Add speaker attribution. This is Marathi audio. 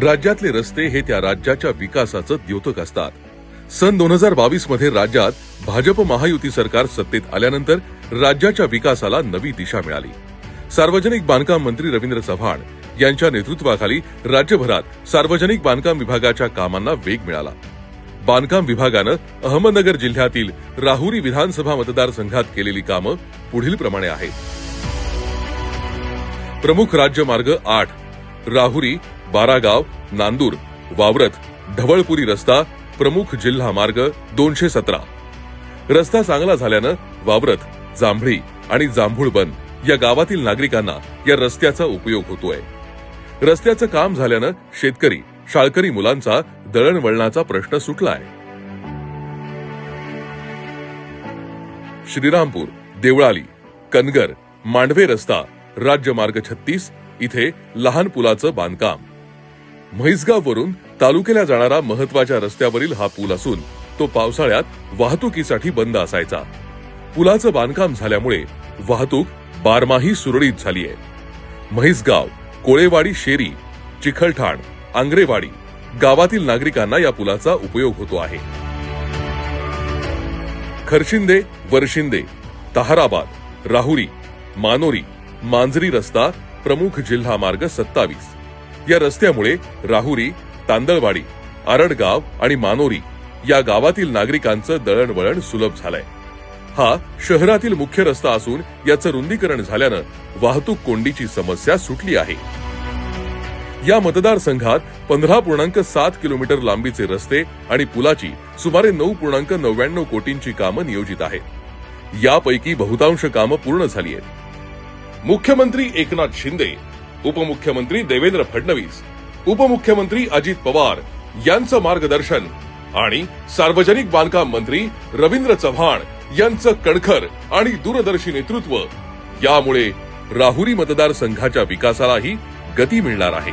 Speaker 1: राज्यातले रस्ते हे त्या राज्याच्या विकासाचं द्योतक असतात. सन दोन हजार बावीसमध्ये राज्यात भाजप महायुती सरकार सत्तेत आल्यानंतर राज्याच्या विकासाला नवी दिशा मिळाली. सार्वजनिक बांधकाम मंत्री रवींद्र चव्हाण यांच्या नेतृत्वाखाली राज्यभरात सार्वजनिक बांधकाम विभागाच्या कामांना वेग मिळाला. बांधकाम विभागानं अहमदनगर जिल्ह्यातील राहुरी विधानसभा मतदारसंघात केलेली कामं पुढील प्रमाणे आहेत. प्रमुख राज्यमार्ग आठ राहुरी बारागाव नांदूर वावरत ढवळपुरी रस्ता प्रमुख जिल्हा मार्ग दोनशे सतरा. रस्ता चांगला झाल्यानं वावरत जांभळी आणि जांभूळबन या गावातील नागरिकांना या रस्त्याचा उपयोग होतोय. रस्त्याचं काम झाल्यानं शेतकरी शाळकरी मुलांचा दळणवळणाचा प्रश्न सुटलाय. श्रीरामपूर देवळाली कनगर मांडवे रस्ता राज्य मार्ग छत्तीस इथे लहान पुलाचं बांधकाम. म्हैसगाव वरून तालुक्याला जाणारा महत्त्वाच्या रस्त्यावरील हा पूल असून तो पावसाळ्यात वाहतुकीसाठी बंद असायचा. पुलाचं बांधकाम झाल्यामुळे वाहतूक बारमाही सुरळीत झाली आहे म्हैसगाव कोळेवाडी शेरी चिखलठाण आंग्रेवाडी गावातील नागरिकांना या पुलाचा उपयोग होतो आहे. खरशिंदे वरशिंदे तहाराबाद राहुरी मानोरी मांजरी रस्ता प्रमुख जिल्हा मार्ग सत्तावीस. या रस्त्यामुळे राहुरी तांदळवाडी आरडगाव आणि मानोरी या गावातील नागरिकांचं दळणवळण सुलभ झालंय. हा शहरातील मुख्य रस्ता असून याचं रुंदीकरण झाल्यानं वाहतूक कोंडीची समस्या सुटली आहे. या मतदारसंघात पंधरा पूर्णांक सात किलोमीटर लांबीचे रस्ते आणि पुलाची सुमारे नऊ पूर्णांक नव्याण्णव कोटींची कामं नियोजित आहेत. यापैकी बहुतांश कामं पूर्ण झाली आहेत. मुख्यमंत्री एकनाथ शिंदे उपमुख्यमंत्री देवेंद्र फडणवीस उपमुख्यमंत्री अजित पवार यांचं मार्गदर्शन आणि सार्वजनिक बांधकाम मंत्री रवींद्र चव्हाण यांचं कणखर आणि दूरदर्शी नेतृत्व यामुळे राहुरी मतदारसंघाच्या विकासालाही गती मिळणार आहे.